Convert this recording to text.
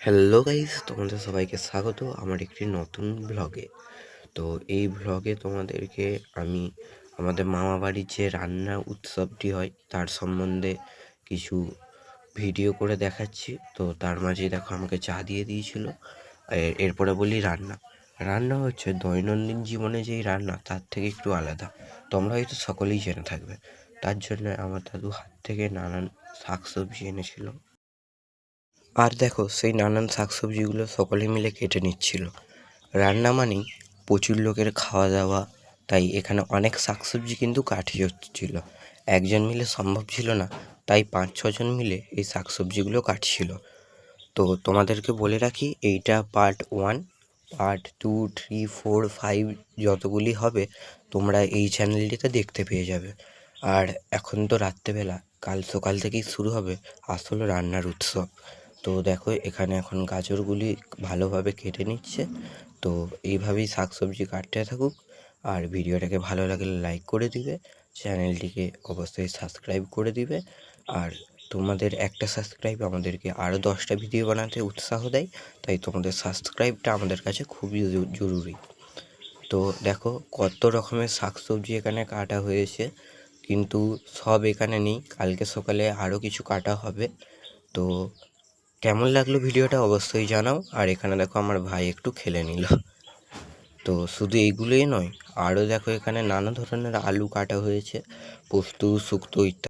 Hello guys তোমাদের সবাইকে স্বাগত আমার একটি নতুন ব্লগে তো এই ব্লগে তোমাদেরকে আমি আমাদের মামা বাড়ির যে রান্না উৎসবটি হয়, তার সম্বন্ধে কিছু ভিডিও করে দেখাচ্ছি। তো তার মাঝে দেখো আমাকে চা দিয়ে দিয়েছিল এরপরে বলি রান্না। রান্না হচ্ছে দৈনন্দিন জীবনে যেই রান্না, তার থেকে একটু আলাদা। তোমরা হয়তো সকলেই জেনে থাকবে। তার জন্য আমার দাদু হাত থেকে নানান শাকসবজি এনেছিল। আর দেখো, সেই নানান শাকসবজিগুলো সকলে মিলে কেটে নিচ্ছিল। রান্না মানেই প্রচুর লোকের খাওয়া দাওয়া, তাই এখানে অনেক শাকসবজি কিন্তু কাঠি হচ্ছিল। একজন মিলে সম্ভব ছিল না, তাই পাঁচ, ছজন মিলে এই শাকসবজিগুলো কাটছিল। তো তোমাদেরকে বলে রাখি, এইটা part one part two three four five যতগুলি হবে, তোমরা এই চ্যানেলটিতে দেখতে পেয়ে যাবে। আর এখন তো রাত্রেবেলা, কাল সকাল থেকেই শুরু হবে আসল রান্নার উৎসব। তো দেখো, এখানে এখন গাজরগুলি ভালোভাবে কেটে নিচ্ছে। তো এইভাবেই শাকসবজি কাটতে থাকুক। আর ভিডিওটাকে ভালো লাগলে লাইক করে দিবে, চ্যানেলটিকে অবশ্যই সাবস্ক্রাইব করে দিবে। আর তোমাদের একটা সাবস্ক্রাইব আমাদেরকে আরও দশটা ভিডিও বানাতে উৎসাহ দেয়, তাই তোমাদের সাবস্ক্রাইবটা আমাদের কাছে খুবই জরুরি। তো দেখো, কত রকমের শাকসবজি এখানে কাটা হয়েছে, কিন্তু সব এখানে নেই। কালকে সকালে আরও কিছু কাটা হবে। তো কেমন লাগল ভিডিওটা অবশ্যই জানাও। আর এখানে দেখো আমার ভাই একটু খেলে নিল। তো শুধু এইগুলোই নয়, আরও দেখো এখানে নানা ধরনের আলু কাটা হয়েছে, পোস্ত, শুক্তো ইত্যাদি।